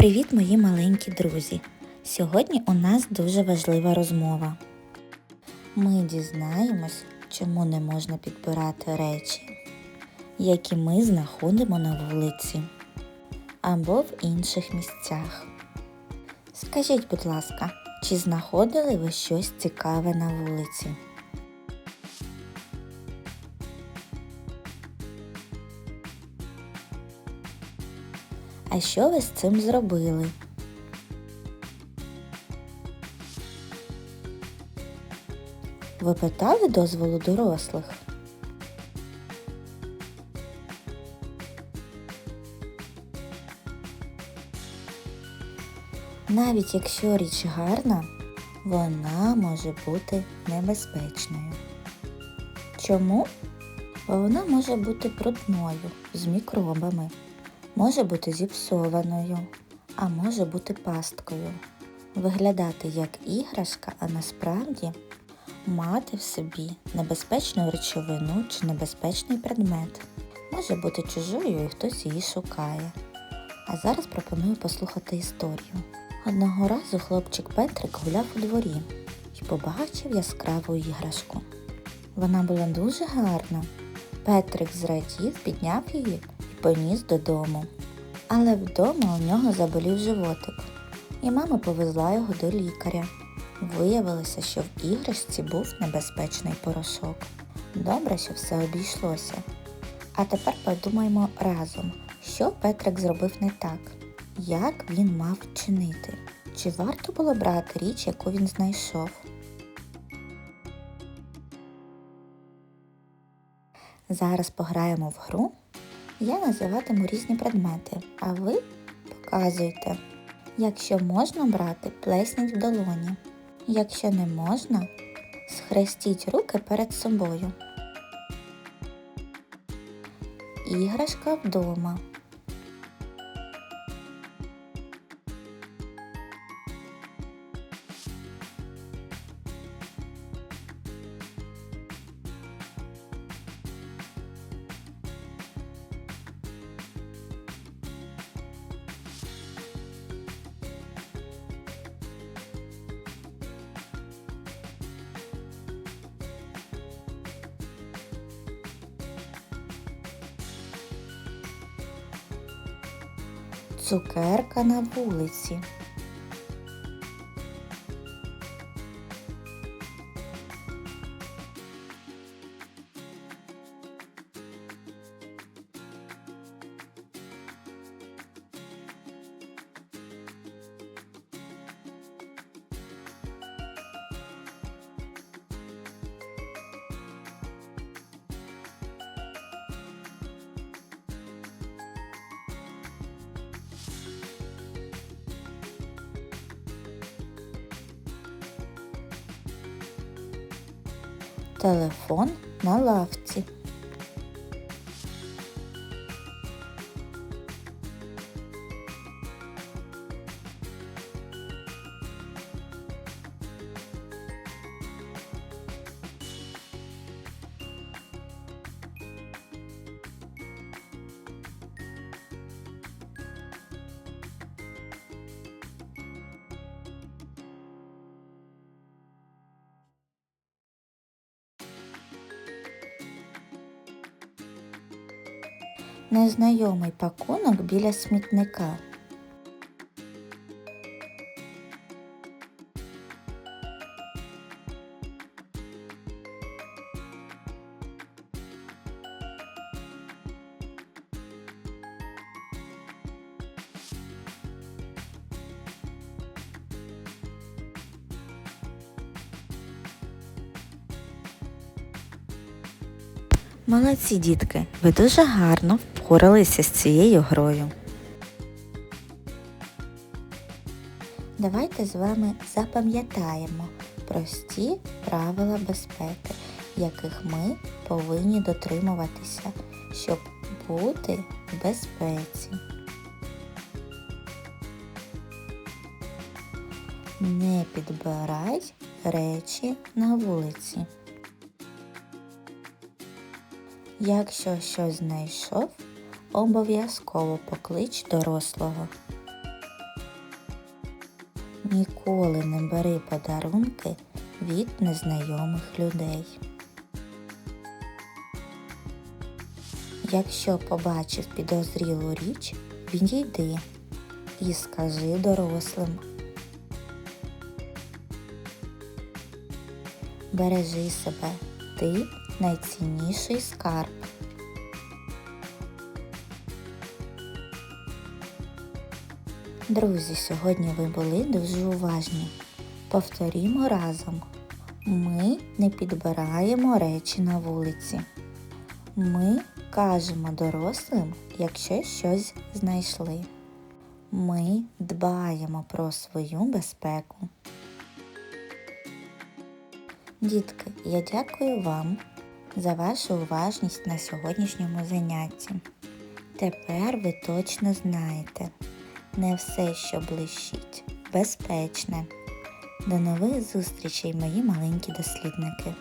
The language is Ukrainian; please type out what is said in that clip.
Привіт, мої маленькі друзі! Сьогодні у нас дуже важлива розмова. Ми дізнаємось, чому не можна підбирати речі, які ми знаходимо на вулиці або в інших місцях. Скажіть, будь ласка, чи знаходили ви щось цікаве на вулиці? А що ви з цим зробили? Ви питали дозволу дорослих? Навіть якщо річ гарна, вона може бути небезпечною. Чому? Бо вона може бути брудною з мікробами, може бути зіпсованою, а може бути пасткою. Виглядати як іграшка, а насправді мати в собі небезпечну речовину чи небезпечний предмет. Може бути чужою і хтось її шукає. А зараз пропоную послухати історію. Одного разу хлопчик Петрик гуляв у дворі і побачив яскраву іграшку. Вона була дуже гарна. Петрик зрадів, підняв її поніс додому. Але вдома у нього заболів животик, і мама повезла його до лікаря. Виявилося, що в іграшці був небезпечний порошок. Добре, що все обійшлося. А тепер подумаймо разом, що Петрик зробив не так, як він мав вчинити. Чи варто було брати річ, яку він знайшов? Зараз пограємо в гру. Я називатиму різні предмети, а ви показуйте. Якщо можна брати, плесніть в долоні. Якщо не можна, схрестіть руки перед собою. Іграшка вдома. Цукерка на вулиці. Телефон на лавці. Незнайомий пакунок біля смітника. Молодці, дітки, ви дуже гарно впоралися з цією грою. Давайте з вами запам'ятаємо прості правила безпеки, яких ми повинні дотримуватися, щоб бути в безпеці. Не підбирай речі на вулиці. Якщо щось знайшов, обов'язково поклич дорослого. Ніколи не бери подарунки від незнайомих людей. Якщо побачив підозрілу річ, відійди і скажи дорослим. Бережи себе, ти найцінніший скарб. Друзі, сьогодні ви були дуже уважні. Повторімо разом. Ми не підбираємо речі на вулиці. Ми кажемо дорослим, якщо щось знайшли. Ми дбаємо про свою безпеку. Дітки, я дякую вам за вашу уважність на сьогоднішньому занятті. Тепер ви точно знаєте, не все, що блищить, безпечне. До нових зустрічей, мої маленькі дослідники!